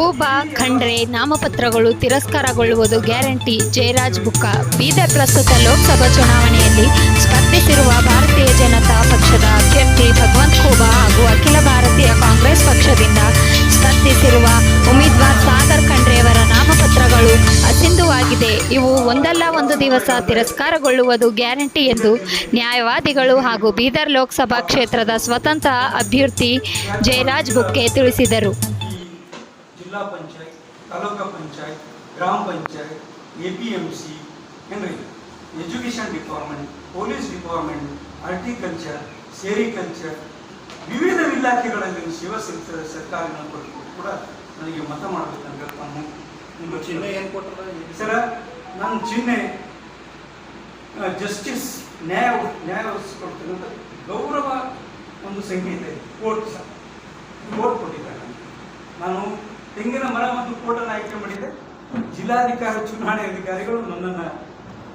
ಖೂಬಾ ಖಂಡ್ರೆ ನಾಮಪತ್ರಗಳು ತಿರಸ್ಕಾರಗೊಳ್ಳುವುದು ಗ್ಯಾರಂಟಿ. ಜಯರಾಜ್ ಬುಕ್ಕ, ಬೀದರ್ ಪ್ರಸ್ತುತ ಲೋಕಸಭಾ ಚುನಾವಣೆಯಲ್ಲಿ ಸ್ಪರ್ಧಿಸಿರುವ ಭಾರತೀಯ ಜನತಾ ಪಕ್ಷದ ಅಭ್ಯರ್ಥಿ ಭಗವಂತ್ ಖೂಬಾ ಹಾಗೂ ಅಖಿಲ ಭಾರತೀಯ ಕಾಂಗ್ರೆಸ್ ಪಕ್ಷದಿಂದ ಸ್ಪರ್ಧಿಸಿರುವ ಉಮೇದ್ವಾರ್ ಸಾಗರ್ ಖಂಡ್ರೆಯವರ ನಾಮಪತ್ರಗಳು ಅಸಿಂಧುವಾಗಿದೆ. ಇವು ಒಂದಲ್ಲ ಒಂದು ದಿವಸ ತಿರಸ್ಕಾರಗೊಳ್ಳುವುದು ಗ್ಯಾರಂಟಿ ಎಂದು ನ್ಯಾಯವಾದಿಗಳು ಹಾಗೂ ಬೀದರ್ ಲೋಕಸಭಾ ಕ್ಷೇತ್ರದ ಸ್ವತಂತ್ರ ಅಭ್ಯರ್ಥಿ ಜಯರಾಜ್ ಬುಕ್ಕೆ ತಿಳಿಸಿದರು. ಜಿಲ್ಲಾ ಪಂಚಾಯತ್ ತಾಲೂಕಾ ಪಂಚಾಯತ್ ಗ್ರಾಮ panchayat A P M C ಏನ್ರಿ education department police department horticulture sericulture ವಿವಿಧ ಇಲಾಖೆಗಳಲ್ಲಿ ಸೇವಾ ಸಲ್ಲಿಸಿದ ಸರ್ಕಾರಿ ನೌಕರರು ಕೂಡ ನನಗೆ ಮತ ಮಾಡಬೇಕಂತ ನಾನು ನಿಮ್ಮ ಚಿಹ್ನೆ ಏನು ಕೊಟ್ಟರೆ ಸರ ನನ್ನ ಚಿಹ್ನೆ ಜಸ್ಟಿಸ್ ನ್ಯಾಯ ನ್ಯಾಯ ಒದಗಿಸ್ಕೊಡ್ತಕ್ಕಂಥ ಗೌರವ ಒಂದು ಸಂಖ್ಯೆ ಇದೆ. ಕೋರ್ಟ್ ಸರ್ ಕೋರ್ಟ್ ಕೊಟ್ಟಿದ್ದಾರೆ. ನಾನು ತೆಂಗಿನ ಮರ ಮತ್ತು ಕೋಟನ್ನು ಆಯ್ಕೆ ಮಾಡಿದೆ. ಜಿಲ್ಲಾಧಿಕಾರಿ, ಚುನಾವಣೆ ಅಧಿಕಾರಿಗಳು ನನ್ನನ್ನು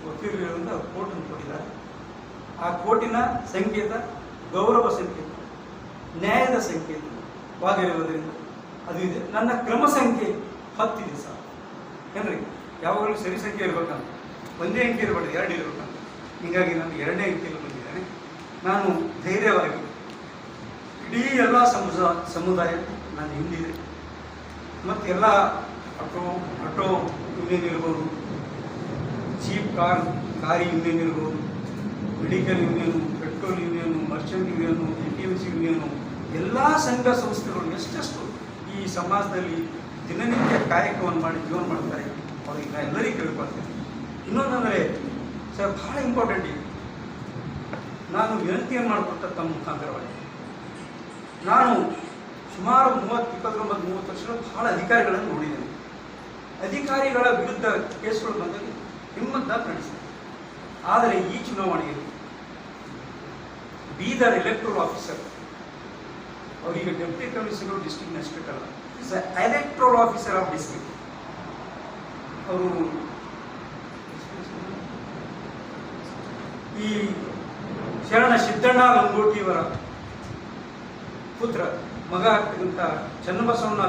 ವಕೀಲರಿಂದ ಕೋಟನ್ನು ಕೊಟ್ಟಿದ್ದಾರೆ. ಆ ಕೋಟಿನ ಸಂಕೇತ, ಗೌರವ ಸಂಕೇತ, ನ್ಯಾಯದ ಸಂಕೇತವಾಗಿರುವುದರಿಂದ ಅದು ಇದೆ. ನನ್ನ ಕ್ರಮ ಸಂಖ್ಯೆ ಹತ್ತಿದೆ ಸರ್. ಏನ್ರಿ? ಯಾವಾಗಲೂ ಸರಿ ಸಂಖ್ಯೆ ಇರಬೇಕಂತ. ಒಂದೇ ಅಂಕೆ ಇರಬಾರ್ದು ಎರಡು ಇರಬೇಕಂತ. ಹೀಗಾಗಿ ನಾನು ಎರಡನೇ ಅಂಕೆಯಲ್ಲಿ ಬಂದಿದ್ದೇನೆ. ನಾನು ಧೈರ್ಯವಾಗಿ ಇಡೀ ಎಲ್ಲ ಸಮುದಾಯ ಸಮುದಾಯ ನಾನು ಹಿಂದಿದೆ. ಮತ್ತು ಎಲ್ಲ ಆಟೋ ಆಟೋ ಯೂನಿಯನ್ ಇರ್ಬೋದು. ಚೀಪ್ ಕಾರ್ ಕಾರಿ ಯೂನಿಯನ್ ಇರ್ಬೋದು. Medical union petrol union merchant union A T M C union ಎಲ್ಲ ಸಂಘ ಸಂಸ್ಥೆಗಳು ಎಷ್ಟೆಷ್ಟು ಈ ಸಮಾಜದಲ್ಲಿ ದಿನನಿತ್ಯ ಕಾಯಕವನ್ನು ಮಾಡಿ ಜೀವನ ಮಾಡ್ತಾರೆ. ಅವ್ರಿಗೆ ನಾನು ಎಲ್ಲರಿಗೂ ಕೇಳ್ಕೊಳ್ತೇನೆ. ಇನ್ನೊಂದಂದರೆ, ಸರ್ ಭಾಳ ಇಂಪಾರ್ಟೆಂಟ್ ಇದೆ ನಾನು ವಿನಂತಿಯನ್ನು ಮಾಡಿಕೊಟ್ಟ ತಮ್ಮ ಮುಖಾಂತರವಾಗಿ. ನಾನು ಸುಮಾರು ಮೂವತ್ತು, ಇಪ್ಪತ್ತೊಂಬತ್ತು, ಮೂವತ್ತು ವರ್ಷ ಬಹಳ ಅಧಿಕಾರಿಗಳನ್ನು ನೋಡಿದ್ದೇನೆ. ಅಧಿಕಾರಿಗಳ ವಿರುದ್ಧ ಕೇಸ್ಗಳು ಬಂದಲ್ಲಿ ಹಿಮ್ಮತ್ತ ನಡೆಸಿದೆ. ಆದರೆ ಈ ಚುನಾವಣೆಯಲ್ಲಿ ಬೀದರ್ ಎಲೆಕ್ಟ್ರಲ್ ಆಫೀಸರ್ ಅವರಿಗೆ ಡೆಪ್ಟಿ ಕಮಿಷನರ್ ಡಿಸ್ಟ್ರಿಕ್ಟ್ ಮ್ಯಾಜಿಸ್ಟ್ರೇಟ್ ಅಲ್ಲ is electoral officer of district ಅವರು ಈ ಶರಣ ಸಿದ್ದಣ್ಣ ಲಂಗೋಟಿಯವರ ಪುತ್ರ ಮಗ ಆಗ್ತಕ್ಕಂಥ ಚನ್ನಬಸವಣ್ಣ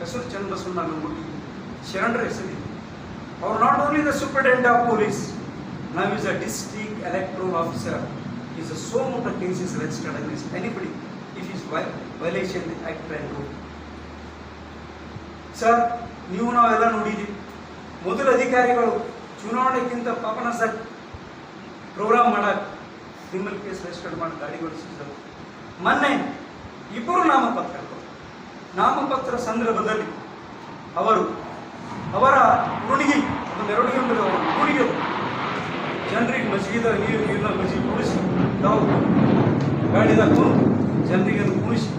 ಹೆಸರು ಚನ್ನಬಸವಣ್ಣ ಲಂಗುಟಿ ಶರಣರ ಹೆಸರಿದೆ ಅವ್ರು not only the superintendent of police now is a district electoral officer is a suo motu cases registered against anybody if is violation act and rule sir ನೀವು ನಾವೆಲ್ಲ ನೋಡಿದ್ದೀವಿ ಮೊದಲು ಅಧಿಕಾರಿಗಳು ಚುನಾವಣೆಗಿಂತ ಪಾಪನ ಸರ್ ಪ್ರೋಗ್ರಾಮ್ ಮಾಡಕ್ಕೆ ಕ್ರಿಮಿನಲ್ ಕೇಸ್ ರಿಜಿಸ್ಟರ್ಡ್ ಮಾಡಿ ಗಾಡಿಗಳು ಸಿಗ್ತವೆ ಮೊನ್ನೆ ಇಬ್ಬರು ನಾಮಪತ್ರ. ನಾಮಪತ್ರ ಸಂದರ್ಭದಲ್ಲಿ ಅವರು ಅವರ ಉರುಣಿಗೆ ಒಂದು ಮೆರವಣಿಗೆ ಉರುಣಿಗೆ ಜನರಿಗೆ ಮಸೀದ ನೀರು ನೀರಿನ ಮಸಿ ಕುಡಿಸಿ ತಾವು ಗಾಡಿದ ಕೂತು ಜನರಿಗೆ ಕುಣಿಸಿ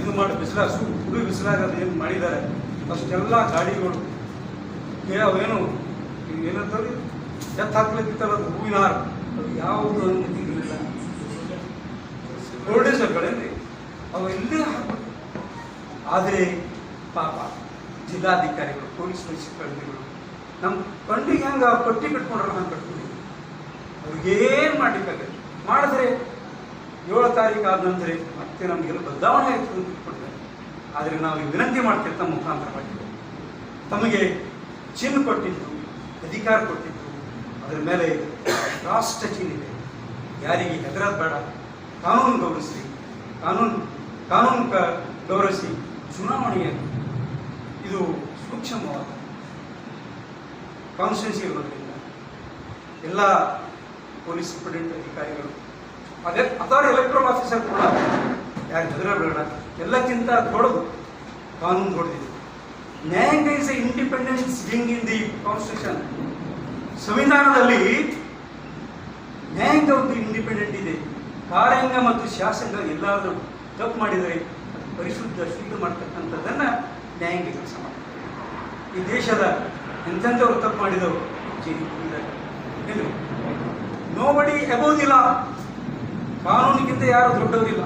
ಇದು ಮಾಡಿ ಬಿಸಿಲಾಗ ಸು ಬಿಸಿಲಾಗ ಅದು ಏನು ಮಾಡಿದ್ದಾರೆ, ಅಷ್ಟೆಲ್ಲ ಗಾಡಿಗಳು ಅವೇನು ಏನಂತಾರೆ ಎತ್ತ ಹಾಕ್ಲಿಕ್ಕಿತ್ತಲ್ಲ ಅದು ಹೂವಿನ ಹಾರ. ಅದು ಯಾವುದು ಅನ್ನೋದು ಇರಲಿಲ್ಲ ಅವು ಎಲ್ಲೇ ಹಾಕ್ಬೇಕು. ಆದರೆ ಪಾಪ ಜಿಲ್ಲಾಧಿಕಾರಿಗಳು, ಪೊಲೀಸ್ ಸಿಬ್ಬಂದಿಗಳು ನಮ್ಮ ಕಣ್ಣಿಗೆ ಹೆಂಗೆ ಪಟ್ಟಿ ಕಟ್ಕೊಂಡ್ರಲ್ಲ ಹಂಗೆ ಕಟ್ಕೊಂಡಿದ್ದೀವಿ ಅವ್ರಿಗೇನು ಮಾಡ್ಲಿಕ್ಕಾಗಲ್ಲ. ಮಾಡಿದ್ರೆ ಏಳು ತಾರೀಕು ಆದ ನಂತರ ಮತ್ತೆ ನಮಗೆಲ್ಲ ಬದಲಾವಣೆ ಆಯಿತು ಅಂತ ಇಟ್ಕೊಳ್ತಾರೆ ಆದರೆ ನಾವು ವಿನಂತಿ ಮಾಡ್ತೀವಿ ತಮ್ಮ ಮುಖಾಂತರವಾಗಿ ತಮಗೆ ಚಿನ್ನ ಕೊಟ್ಟಿದ್ದು, ಅಧಿಕಾರ ಕೊಟ್ಟಿದ್ದು, ಅದರ ಮೇಲೆ ರಾಷ್ಟ್ರ ಇದೆ. ಯಾರಿಗೆ ಹೆದರೋದು ಬೇಡ. ಕಾನೂನು ಗೌರವಿಸ್ರಿ. ಕಾನೂನು ಕಾನೂನು ಗೌರವಿಸಿ ಚುನಾವಣೆಯನ್ನು ಇದು ಸೂಕ್ಷ್ಮವಾದ ಕಾನ್ಸ್ಟಿಟ್ಯೂನ್ಸಿ ಇರೋದ್ರಿಂದ ಎಲ್ಲ ಪೊಲೀಸ್ ಸೂಪರಿಂಟೆಂಡೆಂಟ್ ಅಧಿಕಾರಿಗಳು, ಅದೇ ಅಥಾರ್ ಎಲೆಕ್ಟ್ರಲ್ ಆಫೀಸರ್ ಕೂಡ ಯಾರು ಹೆದರಬೇಡ ಎಲ್ಲಕ್ಕಿಂತ ದೊಡ್ಡದು ಕಾನೂನು ದೊಡ್ಡದಿದೆ. ನ್ಯಾಯಾಂಗ is a independence wing in the constitution ಸಂವಿಧಾನದಲ್ಲಿ ನ್ಯಾಯಾಂಗ ಒಂದು ಇಂಡಿಪೆಂಡೆಂಟ್ ಇದೆ. ಕಾರ್ಯಾಂಗ ಮತ್ತು ಶಾಸಕ ಎಲ್ಲಾದರೂ ತಪ್ಪು ಮಾಡಿದರೆ ಪರಿಶುದ್ಧ ಶುದ್ಧ ಮಾಡ್ತಕ್ಕಂಥದ್ದನ್ನು ನ್ಯಾಯಾಂಗ ಕೆಲಸ ಮಾಡ್ತಾರೆ ಈ ದೇಶದ ಎಂತೆಂಥವ್ರು ತಪ್ಪು ಮಾಡಿದವರು ಏನು? ನೋಬಡಿ ಎಬೋದಿಲ್ಲ ಕಾನೂನಿಗಿಂತ ಯಾರು ದೊಡ್ಡವರಿಲ್ಲ.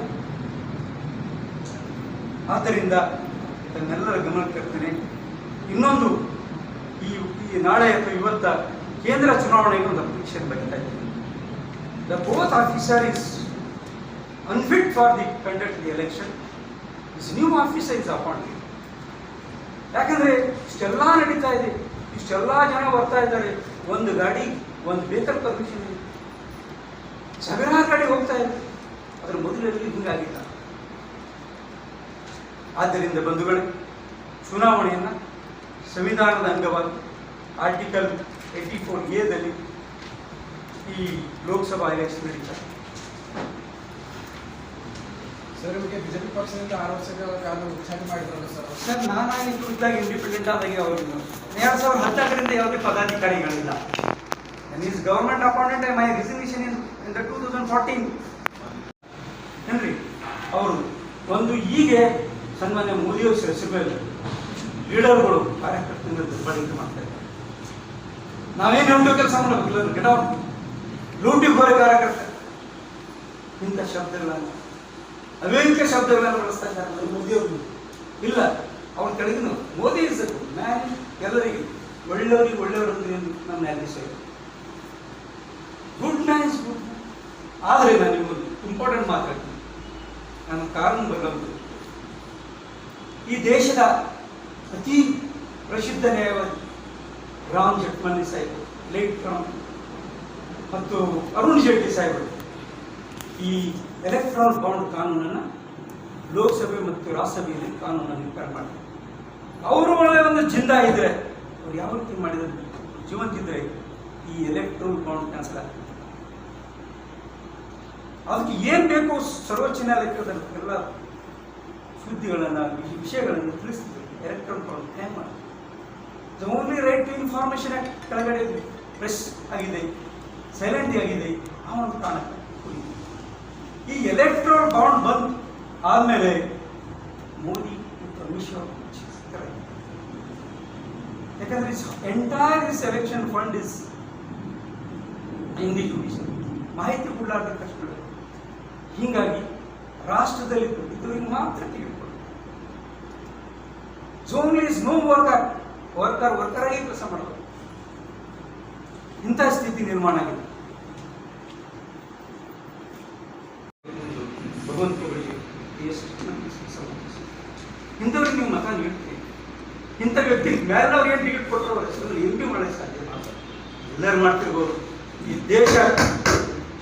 ಆದ್ದರಿಂದ ತನ್ನೆಲ್ಲರ ಗಮನಕ್ಕೆ ತರ್ತೇನೆ. ಇನ್ನೊಂದು, ಈ ಈ ನಾಳೆ ಅಥವಾ ಇವತ್ತ ಕೇಂದ್ರ ಚುನಾವಣೆಗೆ ಒಂದು ಅಪ್ಲಿಕೇಶನ್ ಬರೀತಾ ಇದ್ದೀನಿ. The both officer is unfit for the of the election. Is new officer is appointed. ಯಾಕಂದ್ರೆ ಇಷ್ಟೆಲ್ಲ ನಡೀತಾ ಇದೆ, ಇಷ್ಟೆಲ್ಲ ಜನ ಬರ್ತಾ ಇದ್ದಾರೆ, ಒಂದು ಗಾಡಿ, ಒಂದು ವೆಹಿಕಲ್ ಪರ್ಮಿಷನ್ ಇದೆ ಗಾಡಿ ಹೋಗ್ತಾ ಇದೆ ಅದರ ಮೊದಲಲ್ಲಿ ಹಿಂಗಾಗಿಲ್ಲ ಆದ್ದರಿಂದ ಬಂಧುಗಳೇ, ಚುನಾವಣೆಯನ್ನು ಸಂವಿಧಾನದ ಅಂಗವಾಗಿ ಆರ್ಟಿಕಲ್ ಏಯ್ಟಿ ಫೋರ್ ಎದಲ್ಲಿ ಈ ಲೋಕಸಭಾ ಎಲೆಕ್ಷನ್ ನಡೀತಾರೆ ಸರ್, ನಿಮಗೆ ಬಿಜೆಪಿ ಪಕ್ಷದಿಂದ ಆರು ವರ್ಷಗಳ ಕಾಲ ಉಚ್ಚಾರಣೆ ಮಾಡಿದ್ರಲ್ಲ ಸರ್? ಸರ್ ನಾನಾಗಿ ಇದ್ದಾಗ ಇಂಡಿಪೆಂಡೆಂಟ್ ಆದಾಗ ಅವರು ಎರಡು ಸಾವಿರದ ಹತ್ತರಿಂದ ಯಾವುದೇ ಪದಾಧಿಕಾರಿಗಳಿಲ್ಲ. Is government appointed my reservation in in the two thousand fourteen ಏನ್ರಿ? ಅವರು ಒಂದು ಹೀಗೆ ಸನ್ಮಾನ್ಯ ಮೋದಿಯವರು ಸೆಳೆಸಿದ ಲೀಡರ್ಗಳು ಕಾರ್ಯಕರ್ತರಿಂದ ದುರ್ಬಳಕೆ ಮಾಡ್ತಾ ಇದ್ದಾರೆ. ನಾವೇನು ಹೇಳೋ ಕೆಲಸ ಮಾಡಬೇಕಿಲ್ಲ ಗಿಡ ಲೂಟಿ ಹೋರೆ ಕಾರ್ಯಕರ್ತ. ಇಂಥ ಶಬ್ದಗಳನ್ನು ಅನೇಕ ಶಬ್ದಗಳನ್ನು ಬಳಸ್ತಾ ಇದ್ದಾರೆ ಮೋದಿಯವರು ಇಲ್ಲ ಅವ್ರ ಕೆಳಗಿನ ಮೋದಿ ಇಸ್ ಮ್ಯಾನ್ ಎಲ್ಲರಿಗೆ ಒಳ್ಳೆಯವರಿಗೆ ಒಳ್ಳೆಯವರು ಅಂದ್ರೆ ನಮ್ಮ ನ್ಯಾಯಾಧೀಶ ಗುಡ್ ಮ್ಯಾನ್ ಇಸ್ ಗುಡ್ ಆದರೆ ನಾನು ನಿಮ್ಮ ಇಂಪಾರ್ಟೆಂಟ್ ಮಾತಾಡ್ತೀನಿ ನನ್ನ ಕಾರಣ ಬರಬಹುದು ಈ ದೇಶದ ಅತಿ ಪ್ರಸಿದ್ಧ ನ್ಯಾಯವಾದಿ ರಾಮ್ ಜೇಠ್ಮನಿ ಸಾಹೇಬ್ ಲೇಟ್ ರಾಮ್, ಮತ್ತು ಅರುಣ್ ಜೇಟ್ಲಿ ಸಾಹೇಬರು ಈ ಎಲೆಕ್ಟ್ರಾನ್ ಬಾಂಡ್ ಕಾನೂನನ್ನು ಲೋಕಸಭೆ ಮತ್ತು ರಾಜ್ಯಸಭೆಯಲ್ಲಿ ಕಾನೂನನ್ನು ನಿರ್ಧಾರ ಮಾಡಿದೆ ಅವರು ಒಳ್ಳೆ ಒಂದು ಜಿಂದ ಇದ್ರೆ, ಅವ್ರು ಯಾವ ರೀತಿ ಮಾಡಿದ್ರು? ಜೀವಂತಿದ್ರೆ ಈ ಎಲೆಕ್ಟ್ರಾನ್ ಬಾಂಡ್ ಕ್ಯಾನ್ಸಲ್ ಆಗ್ತದೆ. ಅದಕ್ಕೆ ಏನು ಬೇಕು ಸರ್ವೋಚ್ಚ ನ್ಯಾಯಾಲಯದಲ್ಲಿ ಎಲ್ಲ ಸುದ್ದಿಗಳನ್ನು, ವಿಷಯಗಳನ್ನು ತಿಳಿಸ್ತಿದ್ರು. ಎಲೆಕ್ಟ್ರಾನ್ ಬಾಂಡ್ ಹ್ಯಾಂಗ್ ಮಾಡಿ only right to information act ಕೆಳಗಡೆ ಪ್ರೆಸ್ ಆಗಿದೆ ಸೈಲೆಂಟ್ ಆಗಿದೆ, ಆ ಒಂದು ಕಾರಣಕ್ಕೆ. ಈ ಎಲೆಕ್ಟ್ರೋಲ್ ಬಾಂಡ್ ಬಂದ್ ಆದ್ಮೇಲೆ ಮೋದಿ ಮತ್ತು ಅಮಿತ್ ಶಾ. ಯಾಕಂದ್ರೆ entire this election fund is in the judicial ಮಾಹಿತಿ ಕೊಡಲಾರ್ದ ಕಷ್ಟ ಹೀಗಾಗಿ ರಾಷ್ಟ್ರದಲ್ಲಿ ಇದ್ರಿಗೆ ಮಾತ್ರ ಕೊಡೋದು only is no worker worker worker ಆಗಿ ಕೆಲಸ ಮಾಡಬೇಕು ಇಂಥ ಸ್ಥಿತಿ ನಿರ್ಮಾಣ ಆಗಿದೆ. ಸಂಬಂಧಿಸಿ. ಇಂಥವ್ರಿಗೆ ನೀವು ಮತ ನೀಡ್ತೀರಿ. ಇಂಥ ವ್ಯಕ್ತಿಗೆ ಬೇರೆಯವ್ರಿಗೆ ಏನು ಟಿಕೆಟ್ ಕೊಟ್ಟರು ಅವ್ರ ಹೆಸರಲ್ಲಿ ಎಂ ಪಿ ಸಾಧ್ಯ. ಎಲ್ಲರೂ ಮಾಡ್ತಿರ್ಬೋದು. ಈ ದೇಶ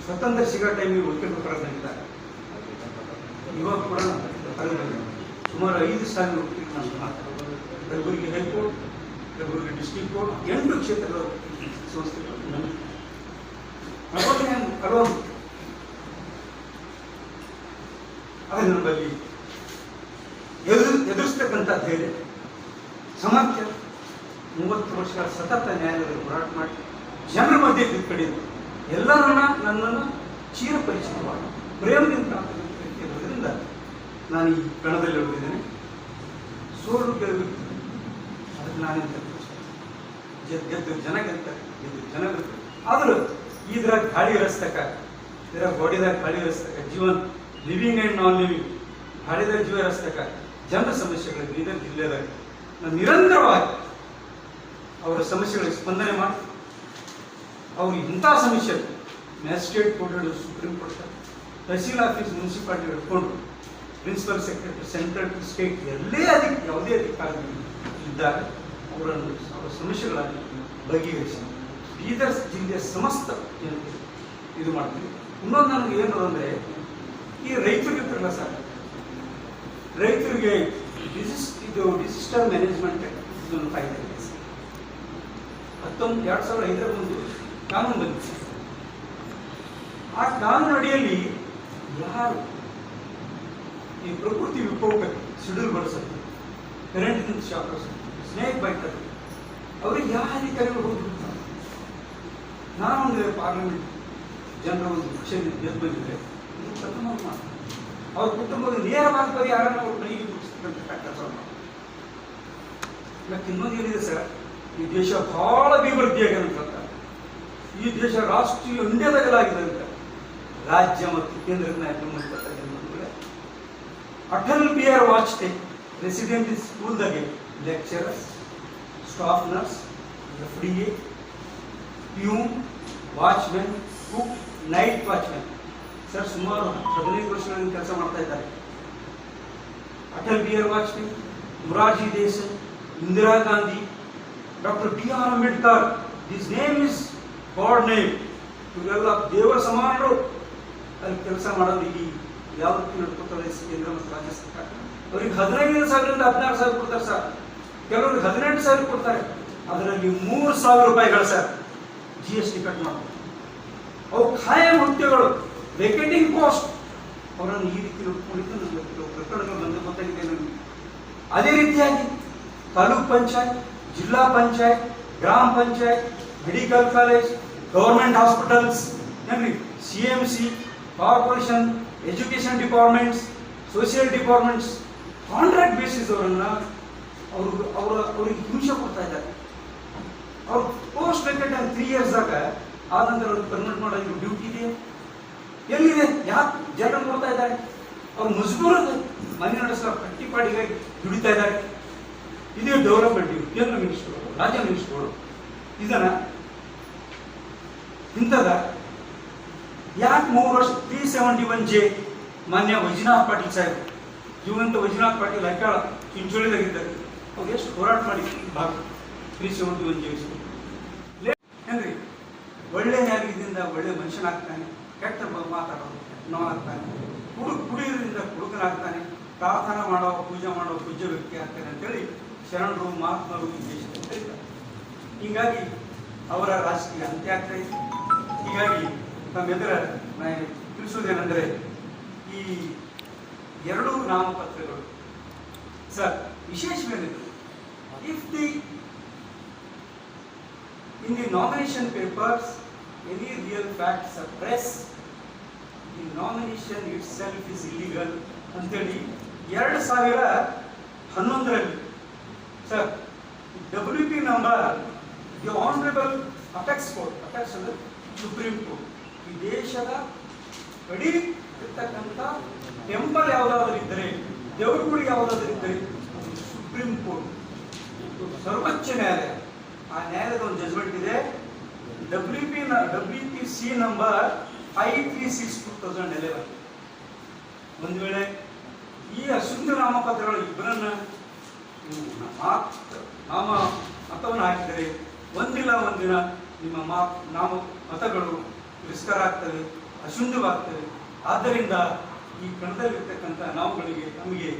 ಸ್ವತಂತ್ರ ಸಿಗೋ ಟೈಮಿಗೆ ವಕೀಲರು ಬರೋದಾಗಿದ್ದಾರೆ ಇವಾಗ ಕೂಡ ಸುಮಾರು ಐದು ಸಾವಿರ ವಕೀಲರು ನಾನು ಮಾತಾಡೋದು Kalaburagi high court Kalaburagi district court, ಎಂಟು ಕ್ಷೇತ್ರದ ಸಂಸ್ಥೆಗಳು ನಮಗೆ ಪ್ರಬೋಧನೆ ಅದು ನಮ್ಮಲ್ಲಿ ಎದುರು ಎದುರಿಸ್ತಕ್ಕಂಥ ಧೈರ್ಯ ಸಮರ್ಥ್ಯ ಮೂವತ್ತು ವರ್ಷ ಸತತ ನ್ಯಾಯಾಲಯದಲ್ಲಿ ಹೋರಾಟ ಮಾಡಿ, ಜನರ ಮಧ್ಯೆ ತಿಳ್ಕೊಂಡಿದ್ದು ಎಲ್ಲರನ್ನ ನನ್ನನ್ನು ಚೀರ ಪರಿಚಿತವಾಗಿ ಪ್ರೇಮದಿಂದ ಇರೋದ್ರಿಂದ ನಾನು ಈ ಕಣದಲ್ಲಿ ಉಳಿದಿದ್ದೇನೆ. ಸೋಲು ಗೆಲುವು ಅದಕ್ಕೆ ನಾನೇ ಗೆದ್ದು ಗೆದ್ದು ಜನ ಗೆದ್ದ, ಗೆದ್ದು ಜನ ಗೆದ್ದು. ಆದರೂ ಇದ್ರಾಗ ಗಾಳಿ ರಸ್ತಕ ಇದರ ಹೊಡಿದಾಗ ಗಾಳಿ ರಸ್ತಕ ಜೀವನ್ ಲಿವಿಂಗ್ ಆ್ಯಂಡ್ ನಾನ್ ಲಿವಿಂಗ್ ಗಾಳಿದಾಗ ಜೀವ ರಸ್ತಕ ಜನರ ಸಮಸ್ಯೆಗಳು ಬೀದರ್ ಜಿಲ್ಲೆದಾಗ ನಾನು ನಿರಂತರವಾಗಿ ಅವರ ಸಮಸ್ಯೆಗಳಿಗೆ ಸ್ಪಂದನೆ ಮಾಡಿ ಅವರು ಇಂಥ ಸಮಸ್ಯೆ magistrate court supreme court tehsil office municipality ಹಿಡ್ಕೊಂಡು ಪ್ರಿನ್ಸಿಪಲ್ ಸೆಕ್ರೆಟರಿ, ಸೆಂಟ್ರಲ್ ಸ್ಟೇಟ್ ಎಲ್ಲೇ ಅಧಿಕ ಯಾವುದೇ ಅಧಿಕಾರಿಗಳು ಇದ್ದಾಗ ಅವರನ್ನು, ಅವರ ಸಮಸ್ಯೆಗಳನ್ನು ಬಗೆಹರಿಸಿ ಬೀದರ್ ಜಿಲ್ಲೆಯ ಸಮಸ್ತ ಇದು ಮಾಡ್ತೀವಿ. ಇನ್ನೊಂದು ನನಗೆ ಏನು ಅಂದರೆ ಈ ರೈತರಿಗೆ ಇರ್ತಾರಲ್ಲ ಸರ್, ರೈತರಿಗೆ ಡಿಸಿಸ್ ಇದು ಡಿಸಿಸ್ಟರ್ ಮ್ಯಾನೇಜ್ಮೆಂಟ್ ಇದೊಂದು ಕಾಯ್ದೆ ಇದೆ. ಹತ್ತೊಂಬತ್ತು ಎರಡು ಸಾವಿರದ ಐದರ ಒಂದು ಕಾನೂನು ಬಂದಿದೆ ಆ ಕಾನೂನು ಅಡಿಯಲ್ಲಿ ಯಾರು ಈ ಪ್ರಕೃತಿ ವಿಕೋಪಕ್ಕೆ ಸಿಡಿಲು ಬಳಸುತ್ತೆ ಕರೆಂಟಿನ ಶಾಕ್ ಸ್ನೇಕ್ ಬೈತಾರೆ ಅವ್ರಿಗೆ ಯಾವ ಅಧಿಕಾರಿಗಳು ನಾನು ಒಂದು ಪಾರ್ಲಿಮೆಂಟ್ ಜನರ ಒಂದು ಪಕ್ಷ ಗೆದ್ದು ಬಂದಿದ್ರೆ ಇದು ಪ್ರಥಮ ಮಾತು ಅವ್ರ ಕುಟುಂಬದ ನೇರವಾಗಿ ಪರಿಹಾರನ ಅವ್ರ ಮನೆಗೆ ಮುಗಿಸ್ತಕ್ಕಂಥ ಕೆಲಸ ಮಾಡ್ತಾರೆ. ಇವತ್ತು ಇನ್ನೊಂದು ಏನಿದೆ ಸರ್ ಈ ದೇಶ ಬಹಳ ಅಭಿವೃದ್ಧಿಯಾಗಿದೆ ಈ ದೇಶ ರಾಷ್ಟ್ರೀಯ ಇಂಡಿಯಾದಾಗಲಾಗಿದೆ ಅಂತ ರಾಜ್ಯ ಮತ್ತು ಕೇಂದ್ರದ ನಾಯಕರು Atal Bihar Vajpayee resident ಸ್ಕೂಲ್ದಾಗೆ lecturers staff nurse F D A peon watchmen cook night watchmen sir, ಸುಮಾರು ಹದಿನೈದು ವರ್ಷಗಳಿಂದ ಕೆಲಸ ಮಾಡ್ತಾ ಇದ್ದಾರೆ. Atal Bihari Vajpayee, Morarji Desai, Indira Gandhi, doctor B R Ambedkar this name is god name ಇವರೆಲ್ಲ ದೇವರ ಸಮಾನರು. ಅಲ್ಲಿ ಕೆಲಸ ಮಾಡೋದು ಇಲ್ಲಿ ಯಾವ ರೀತಿ ನಡ್ಕೊತಾರೆ ಕೇಂದ್ರ ಮತ್ತು ರಾಜ್ಯ ಸರ್ಕಾರ. ಅವ್ರಿಗೆ ಹದಿನೈದು ಸಾವಿರದಿಂದ ಹದಿನಾರು ಸಾವಿರ ಕೊಡ್ತಾರೆ ಸರ್. ಕೆಲವರಿಗೆ ಹದಿನೆಂಟು ಸಾವಿರ ಕೊಡ್ತಾರೆ. ಅದರಲ್ಲಿ ಮೂರು ಸಾವಿರ ರೂಪಾಯಿಗಳು sir G S T cut ಮಾಡ್ತಾರೆ. ಅವು ಖಾಯಂ ಹುದ್ದೆಗಳು ವೆಕೆಟಿಂಗ್ ಪೋಸ್ಟ್ ಅವರನ್ನು ಈ ರೀತಿ ನೋಡ್ಕೊಂಡಿದ್ದು ನಮಗೆ ಕೆಲವು ಪ್ರಕರಣಗಳು ಗೊತ್ತಾಗಿದೆ ನಮಗೆ ಅದೇ ರೀತಿಯಾಗಿ ತಾಲೂಕ್ ಪಂಚಾಯತ್, ಜಿಲ್ಲಾ ಪಂಚಾಯತ್, ಗ್ರಾಮ panchayat, medical college government hospitals, ಏನ್ರಿ, C M C, corporation, education departments, social departments contract basis ಅವರನ್ನ ಅವರು ಅವರ ಅವರಿಗೆ ಹಿಂಸೆ ಕೊಡ್ತಾ ಇದ್ದಾರೆ. ಅವ್ರು ಪೋಸ್ಟ್ ವೆಕೆಟ್ ತ್ರೀ ಇಯರ್ಸ್ದಾಗ ಆದ ನಂತರ ಅವ್ರಿಗೆ ಪರ್ಮನೆಂಟ್ ಮಾಡೋದು ಡ್ಯೂಟಿ ಇದೆ. ಎಲ್ಲಿದೆ? ಯಾಕೆ ಜನ ನೋಡ್ತಾ ಇದ್ದಾರೆ ಅವ್ರು ಮಜಬೂರ್ ಅದ. ಮನೆ ನಡೆಸೋ ಕಟ್ಟಿಪಾಡಿಗಾಗಿ ದುಡಿತಾ ಇದ್ದಾರೆ. ಇದೇ ಡೆವಲಪ್ಮೆಂಟ್ ಕೇಂದ್ರ ಮಿನಿಸ್ಟ್ರು ರಾಜ್ಯ ಮಿನಿಸ್ಟರ್ಗಳು ಇದನ್ನ ಇಂಥದ ಯಾಕೆ ಮೂರು ವರ್ಷ ತ್ರೀ ಸೆವೆಂಟಿ ಒನ್ ಜೆ ಮಾನ್ಯ ವೈಜನಾಥ್ ಪಾಟೀಲ್ ಸಾಹೇಬ್, ಜೀವಂತ ವೈಜನಾಥ್ ಪಾಟೀಲ್ ಹೈಕಾಳ ಚಿಂಚೋಳಿದಾಗಿದ್ದಾರೆ ಅವ್ರು ಎಷ್ಟು ಹೋರಾಟ ಮಾಡಿ ಭಾಗ. ತ್ರೀ ಸೆವೆಂಟಿ ಒನ್ ಜೆ ಹೆಂಗ್ರಿ ಒಳ್ಳೆ ನ್ಯಾಯದಿಂದ ಒಳ್ಳೆ ಮನುಷ್ಯನಾಗ್ತಾನೆ. ಕೆಟ್ಟ ಮಾತಾಡೋದು ಕುಡು ಕುಡಿಯೋದ್ರಿಂದ ಕುಡುಕನಾಗ್ತಾನೆ ಪ್ರಾರ್ಥನೆ ಮಾಡೋ ಪೂಜೆ ಮಾಡೋ ಪೂಜ್ಯ ವ್ಯಕ್ತಿ ಆಗ್ತಾನೆ ಅಂತೇಳಿ ಶರಣರು ಮಹಾತ್ಮರು ದೇಶದಲ್ಲಿ ಹೀಗಾಗಿ ಅವರ ರಾಜಕೀಯ ಅಂತ್ಯ ಆಗ್ತಾ ಇತ್ತು ಹೀಗಾಗಿ ನಮ್ಮೆದುರ ನಾನು ತಿಳಿಸೋದೇನೆಂದರೆ ಈ ಎರಡು ನಾಮಪತ್ರಗಳು. Sir ವಿಶೇಷವೇನಿದೆ if the in the nomination papers any real facts facts suppressed, nomination itself is illegal ಅಂತೇಳಿ ಎರಡು ಸಾವಿರ ಹನ್ನೊಂದರಲ್ಲಿ sir W P number the honourable apex court apex ಅಂದರೆ ಸುಪ್ರೀಂ ಕೋರ್ಟ್ ಈ ದೇಶದ ಗಡಿ ಇರ್ತಕ್ಕಂಥ ಟೆಂಪಲ್ ಯಾವುದಾದ್ರೂ ಇದ್ದರೆ ದೇವರುಗಳು ಯಾವುದಾದ್ರೂ ಇದ್ದರೆ ಸುಪ್ರೀಂ ಕೋರ್ಟ್ ಸರ್ವೋಚ್ಚ ನ್ಯಾಯಾಲಯ. ಆ ನ್ಯಾಯಾಲಯದ ಒಂದು ಜಜ್ಮೆಂಟ್ ಇದೆ. W P W P C number five three six two thousand eleven. ಒಂದು ವೇಳೆ ಈ ಅಶುದ್ಧ ನಾಮಪತ್ರಗಳು ಇಬ್ಬರನ್ನ ನಾಮ ಮತವನ್ನು ಹಾಕಿದರೆ ಒಂದಿಲ್ಲ ಒಂದಿನ ನಿಮ್ಮ ಮಾ ನಾಮ ಮತಗಳು ತಿರಸ್ಕಾರ ಆಗ್ತವೆ, ಅಶುದ್ಧವಾಗ್ತವೆ. ಆದ್ದರಿಂದ ಈ ಕಣದಲ್ಲಿರ್ತಕ್ಕಂಥ ನಾವುಗಳಿಗೆ ನಮಗೆ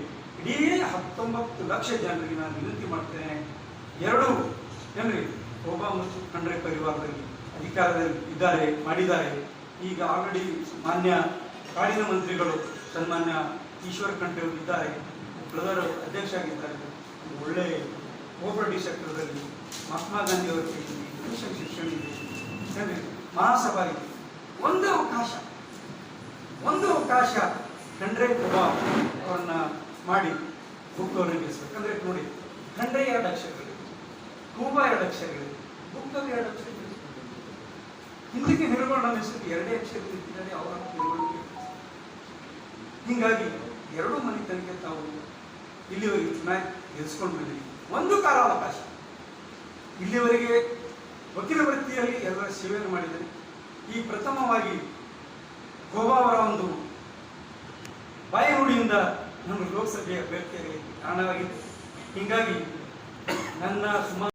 ಇಡೀ ಹತ್ತೊಂಬತ್ತು ಲಕ್ಷ ಜನರಿಗೆ ನಾನು ವಿನಂತಿ ಮಾಡ್ತೇನೆ. ಎರಡು ಏನ್ರಿ ಒಬ್ಬ ಮತ್ತು ಖಂಡ್ರೆ ಪರಿವಾರದಲ್ಲಿ ಅಧಿಕಾರದಲ್ಲಿ ಇದ್ದಾರೆ, ಮಾಡಿದ್ದಾರೆ. ಈಗ ಆಲ್ರೆಡಿ ಮಾನ್ಯ ಕಾಡಿನ ಮಂತ್ರಿಗಳು ಸನ್ಮಾನ್ಯ ಈಶ್ವರ ಖಂಡ್ರೆ ಅವರು ಇದ್ದಾರೆ ಬ್ರದರ್ ಅಧ್ಯಕ್ಷ ಆಗಿದ್ದಾರೆ ಒಳ್ಳೆ ಕೋಪರೇಟಿವ್ ಸೆಕ್ಟರ್ದಲ್ಲಿ ಮಹಾತ್ಮ ಗಾಂಧಿ ಅವರ ಕೈಯಲ್ಲಿ ಶಿಕ್ಷಣ ಇದೆ. ಮಹಾಸಭಾ ಇದೆ ಒಂದು ಅವಕಾಶ ಒಂದು ಅವಕಾಶ ಖಂಡ್ರೆ ಪ್ರಭಾವ ಅವರನ್ನ ಮಾಡಿ ಬುಕ್ ಅವರಿಗೆ ನಿಲ್ಲಿಸ್ಬೇಕಂದ್ರೆ ನೋಡಿ, ಖಂಡ್ರೆ ಎರಡು ಅಕ್ಷರಗಳಿವೆ ಕೂಬ ಎರಡು ಅಕ್ಷರಗಳಿವೆ ಬುಕ್ ಎರಡು ಅಕ್ಷರಗಳಿವೆ ಹಿಂದಕ್ಕೆ ನಿರ್ಮಾಣ ಹೆಸರು ಎರಡೇ ಅಕ್ಷರಗಳಿದ್ದಾರೆ ಅವರ ತಿಳುವಳಿಕೆ ಹೀಗಾಗಿ ಮನೆ ಮನೆತನಕ್ಕೆ ತಾವು ಇಲ್ಲಿವರೆಗೆ ಚುನಾವಣೆ ಗೆಲ್ಸ್ಕೊಂಡು ಬಂದಿರಿ. ಒಂದು ಕಾಲಾವಕಾಶ. ಇಲ್ಲಿವರೆಗೆ ವಕೀಲ ವೃತ್ತಿಯಲ್ಲಿ ಎಲ್ಲರ ಸೇವೆಯನ್ನು ಮಾಡಿದರೆ ಈ ಪ್ರಥಮವಾಗಿ ಗೋವಾ ಅವರ ಒಂದು ಬಾಯಿಗುಡಿಯಿಂದ ನಮ್ಮ ಲೋಕಸಭೆಯ ಅಭ್ಯರ್ಥಿಯಾಗಿ ಕಾರಣವಾಗಿದೆ. ಹೀಗಾಗಿ ನನ್ನ ಸುಮಾರು